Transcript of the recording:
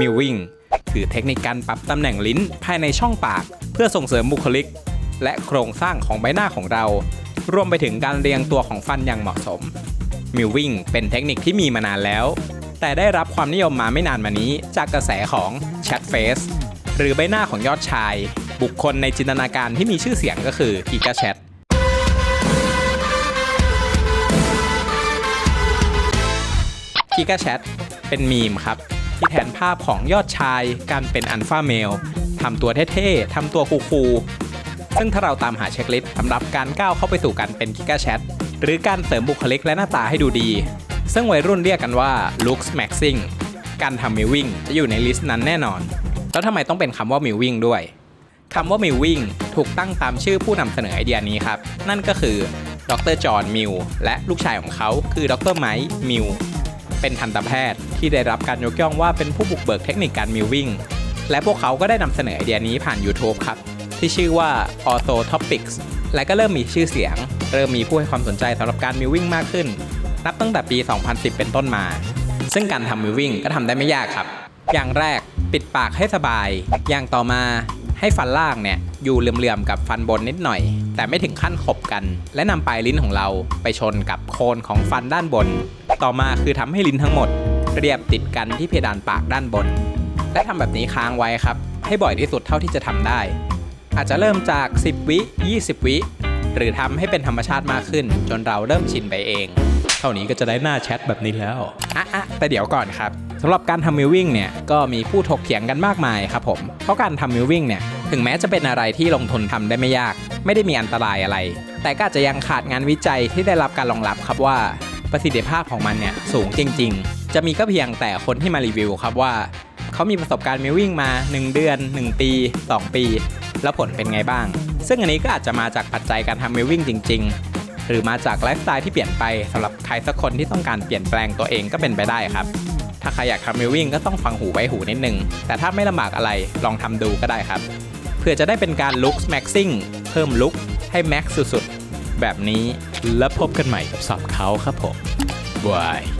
มิววิ่งคือเทคนิคการปรับตำแหน่งลิ้นภายในช่องปาก เพื่อส่งเสริมบุคลิก และโครงสร้างของใบหน้าของเรา รวมไปถึงการเรียงตัวของฟันอย่างเหมาะสมมิววิ่งเป็นเทคนิคที่มีมานานแล้ว แต่ได้รับความนิยมมาไม่นานมานี้ จากกระแสของแชทเฟสหรือใบหน้าของยอดชาย บุคคลในจินตนาการที่มีชื่อเสียงก็คือกิกาแชทกิกาแชทเป็นมีมครับ ที่แทนภาพของยอดชายการเป็นอันฟาเมลทำตัวเท่ๆทำตัวคูลๆซึ่งถ้าเราตามหาเช็คลิสต์สำหรับการก้าวเข้าไปสู่การเป็นกิกาแชทหรือการเสริมบุคลิกและหน้าตาให้ดูดี ซึ่งวัยรุ่นเรียกกันว่า looks maxing การทำมิววิ่งจะอยู่ในลิสต์นั้นแน่นอน แล้วทำไมต้องเป็นคำว่ามิววิ่งด้วยคำว่ามิววิ่งถูกตั้งตามชื่อผู้นำเสนอไอเดียนี้ครับ นั่นก็คือดรจอห์นมิวและลูกชายของเขาคือดรไมค์มิว เป็นทันตแพทย์ ที่ได้รับการยกย่องว่าเป็นผู้บุกเบิกเทคนิคการมิววิ่ง และพวกเขาก็ได้นำเสนอไอเดียนี้ผ่าน YouTube ครับ ที่ชื่อว่า Ortho Topics และก็เริ่มมีชื่อเสียง เริ่มมีผู้ให้ความสนใจสำหรับการมิววิ่งมากขึ้น นับตั้งแต่ปี 2010 เป็นต้นมา ซึ่งการทำมิววิ่งก็ทำได้ไม่ยากครับ อย่างแรกปิดปากให้สบาย อย่างต่อมาให้ฟันล่างเนี่ยอยู่เหลื่อมๆกับฟันบนนิดหน่อย แต่ไม่ถึงขั้นขบกัน และนำปลายลิ้นของเราไปชนกับโคนของฟันด้านบน ต่อมาคือทำให้ลิ้นทั้งหมด เรียบติดกันที่เพดานปากด้านบน และทำแบบนี้ค้างไว้ครับ ให้บ่อยที่สุดเท่าที่จะทำได้ อาจจะเริ่มจาก 10 วิ 20 วิ หรือทำให้เป็นธรรมชาติมากขึ้น จนเราเริ่มชินไปเอง เท่านี้ก็จะได้หน้าแชทแบบนี้แล้วอะอะแต่เดี๋ยวก่อนครับสำหรับการทำมิววิ่งเนี่ยก็มีผู้ถกเถียงกันมากมายครับผมเพราะการทำมิววิ่งเนี่ยถึงแม้จะเป็นอะไรที่ลงทุนทำได้ไม่ยาก ไม่ได้มีอันตรายอะไร แต่ก็อาจจะยังขาดงานวิจัยที่ได้รับการรองรับครับว่า ประสิทธิภาพของมันเนี่ยสูงจริง ๆ จะมีก็เพียงแต่คนที่มารีวิวครับว่าเขามีประสบการณ์มิววิ่งมา 1 เดือน 1 ปี 2 ปี แล้วผลเป็นไงบ้าง ซึ่งอันนี้ก็อาจจะมาจากปัจจัยการทำมิวิ่งจริง ๆ หรือมาจากไลฟ์สไตล์ที่เปลี่ยนไปสำหรับใครสักคนที่ต้องการเปลี่ยนแปลงตัวเองก็เป็นไปได้ครับ ถ้าใครอยากทำมิวิ่งก็ต้องฟังหูไว้หูนิดนึง แต่ถ้าไม่ลำบากอะไรลองทำดูก็ได้ครับ เพื่อจะได้เป็นการลุคแม็กซิ่งเพิ่มลุคให้แม็กสุดๆ แบบนี้ แล้วพบกันใหม่กับสับเขาครับผมบาย